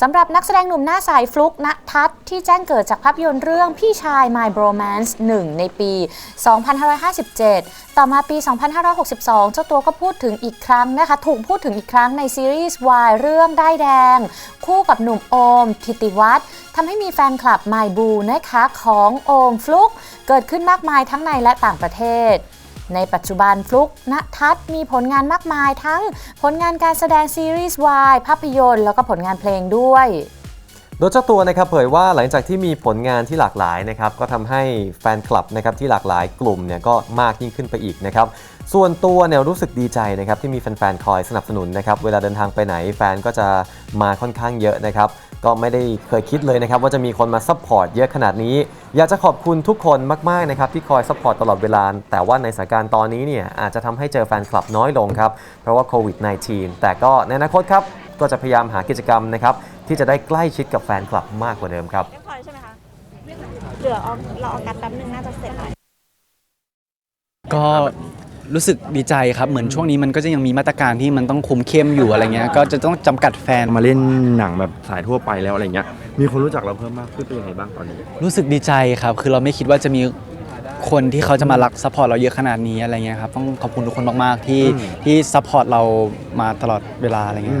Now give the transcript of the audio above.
สำหรับนักแสดงหนุ่มหน้าใสฟลุกณทัศที่แจ้งเกิดจากภาพยนตร์เรื่องพี่ชาย My Bromance 1 ในปี 2557 ต่อมาปี 2562 เจ้าตัวก็พูดถึงอีกครั้งนะคะ ถูกพูดถึงอีกครั้งในซีรีส์วายเรื่องได้แดง คู่กับหนุ่มโอม ทิติวัฒน์ทำให้มีแฟนคลับ My b o นะคะของโอมฟลุก เกิดขึ้นมากมายทั้งในและต่างประเทศ ในปัจจุบันฟลุกณทัศน์มีผลงานมากมายทั้งผลงานการแสดงซีรีส์วายภาพยนตร์แล้วก็ผลงานเพลงด้วยโดยเจ้าตัวนะครับเผยว่าหลังจากที่มีผลงานที่หลากหลายนะครับก็ทำให้แฟนคลับนะครับที่หลากหลายกลุ่มเนี่ยก็มากยิ่งขึ้นไปอีกนะครับส่วนตัวเนี่ยรู้สึกดีใจนะครับที่มีแฟนๆคอยสนับสนุนนะครับเวลาเดินทางไปไหนแฟนก็จะมาค่อนข้างเยอะนะครับ ก็ไม่ได้เคยคิดเลยนะครับว่าจะมีคนมาซัพพอร์ตเยอะขนาดนี้ อยากจะขอบคุณทุกคนมากๆนะครับที่คอยซัพพอร์ตตลอดเวลา แต่ว่าในสถานการณ์ตอนนี้เนี่ยอาจจะทำให้เจอแฟนคลับน้อยลงครับ เพราะว่าโควิด -19 แต่ก็ในอนาคตครับก็จะพยายามหากิจกรรมนะครับที่จะได้ใกล้ชิดกับแฟนคลับมากกว่าเดิมครับเรียบร้อยใช่ไหมคะเหลือเอาเราเอากัดแป๊บนึงน่าจะเสร็จแล้วก็ รู้สึกดีใจครับ เหมือนช่วงนี้มันก็จะยังมีมาตรการที่มันต้องคุมเข้มอยู่อะไรเงี้ย ก็จะต้องจำกัดแฟน มาเล่นหนังแบบสายทั่วไปแล้วอะไรเงี้ย มีคนรู้จักเราเพิ่มมากขึ้นเป็นยังไงบ้างตอนนี้ รู้สึกดีใจครับ คือเราไม่คิดว่าจะมีคนที่เขาจะมารักซัพพอร์ตเราเยอะขนาดนี้อะไรเงี้ยครับ ต้องขอบคุณทุกคนมากๆที่อืมที่ซัพพอร์ตเรามาตลอดเวลาอะไรเงี้ย